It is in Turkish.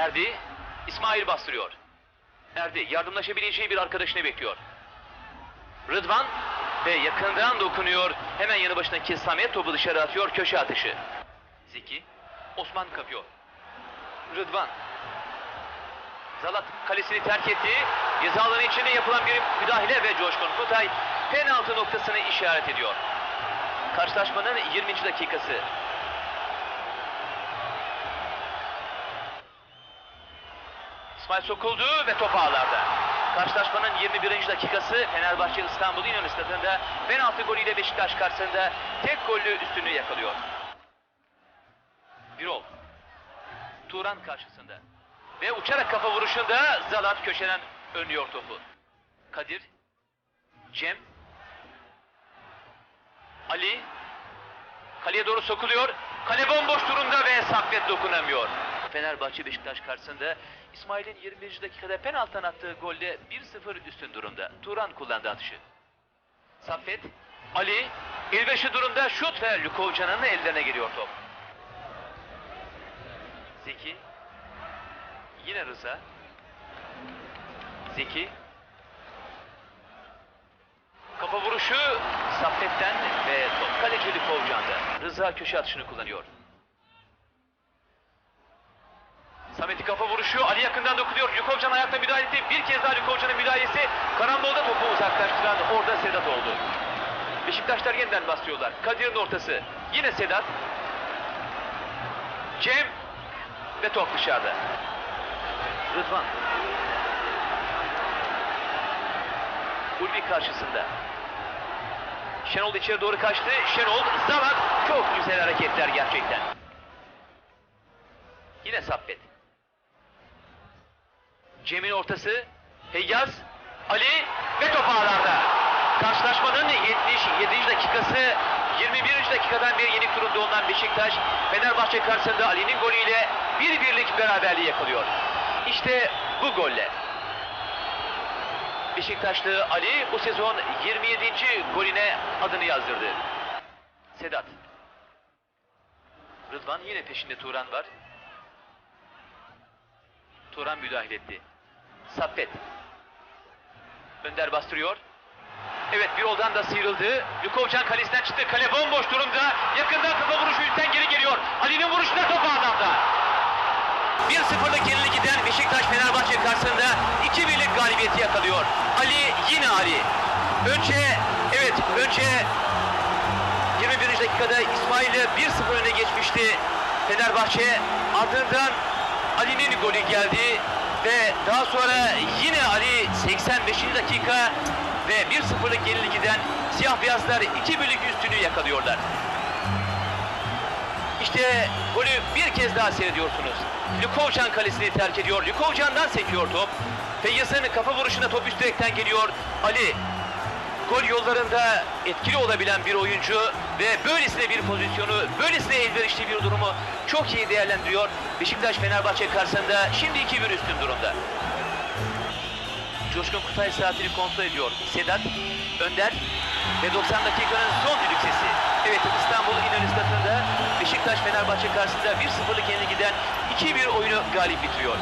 Erdi, İsmail bastırıyor. Erdi yardımlaşabileceği bir arkadaşını bekliyor. Rıdvan ve yakından dokunuyor. Hemen yanı başındaki Samet topu dışarı atıyor. Köşe atışı. Zeki, Osman kapıyor. Rıdvan. Zalat kalesini terk etti. Ceza alanı içinde yapılan bir müdahale ve Coşkun Kutay penaltı noktasını işaret ediyor. Karşılaşmanın 20. dakikası. İsmail sokuldu ve top ağlarda. Karşılaşmanın 21. dakikası Fenerbahçe İstanbul İnönü Stadı'nda penaltı golüyle Beşiktaş karşısında tek gollü üstünlüğü yakalıyor. Birol. Turan karşısında. Ve uçarak kafa vuruşunda Zalat köşeden önlüyor topu. Kadir. Cem. Ali. Kaleye doğru sokuluyor. Kale bomboş durumda ve Saffet dokunamıyor. Fenerbahçe Beşiktaş karşısında İsmail'in 21. dakikada penaltıdan attığı golle 1-0 üstün durumda. Turan kullandı atışı. Saffet, Ali, elbeşi durumda şut ve Lukovcan'ın ellerine geliyor top. Zeki, yine Rıza. Zeki, Kafa vuruşu Saffet'ten ve top kaleci Lukovcan'da. Rıza köşe atışını kullanıyor. Samet'in kafa vuruşu Ali yakından dokunuyor. Lukovcan ayakta müdahale etti. Bir kez daha Lukovcan'ın müdahalesi. Karambolda topu uzaklaştıran orada Sedat oldu. Beşiktaşlar yeniden bastırıyorlar. Kadir'in ortası. Yine Sedat. Cem ve top dışarıda. Rıdvan. Ulvi karşısında. Şenol içeri doğru kaçtı. Şenol, Zalat çok güzel hareketler gerçekten. Yine Saffet. Cem'in ortası. Feyyaz, Ali ve top ağlarda. Karşılaşmanın 77. dakikası 21. dakikadan bir yenik durumda olan Beşiktaş Fenerbahçe karşısında Ali'nin golüyle bir birlik beraberliği yakalıyor. İşte bu golle Beşiktaşlı Ali bu sezon 27. golüne adını yazdırdı. Sedat. Rıdvan yine peşinde Turan var. Turan müdahale etti. Saffet. Önder bastırıyor. Evet bir oldan da sıyrıldı. Lukovcan kalesinden çıktı. Kale bomboş durumda. Yakından kafa vuruşu üstten geri geliyor. Ali'nin vuruşunda top ağlarda. 1-0'lık gerilik giden Beşiktaş Fenerbahçe karşısında 2-1'lik galibiyeti yakalıyor. Ali yine Ali. Önce evet önce 21. dakikada İsmail'e 1-0 öne geçmişti Fenerbahçe. Ardından Ali'nin golü geldi ve daha sonra yine Ali 85. dakika ve 1-0'lık gerilik giden siyah beyazlar 2-1'lik üstünlüğü yakalıyorlar. İşte golü bir kez daha seyrediyorsunuz. Lukovcan kalesini terk ediyor. Lukovcan'dan sekiyor top. Feyyaz'ın kafa vuruşuna top üst direkten geliyor. Ali gol yollarında etkili olabilen bir oyuncu ve böylesine bir pozisyonu, böylesine elverişli bir durumu çok iyi değerlendiriyor. Beşiktaş Fenerbahçe karşısında şimdi 2-1 üstün durumda. Coşkun Kutay saatini kontrol ediyor. Sedat, Önder ve 90 dakikanın son düdük sesi. Evet İstanbul İnönü Stadı'nda Beşiktaş Fenerbahçe karşısında 1-0'lık yenilgi giden 2-1 oyunu galip bitiriyor.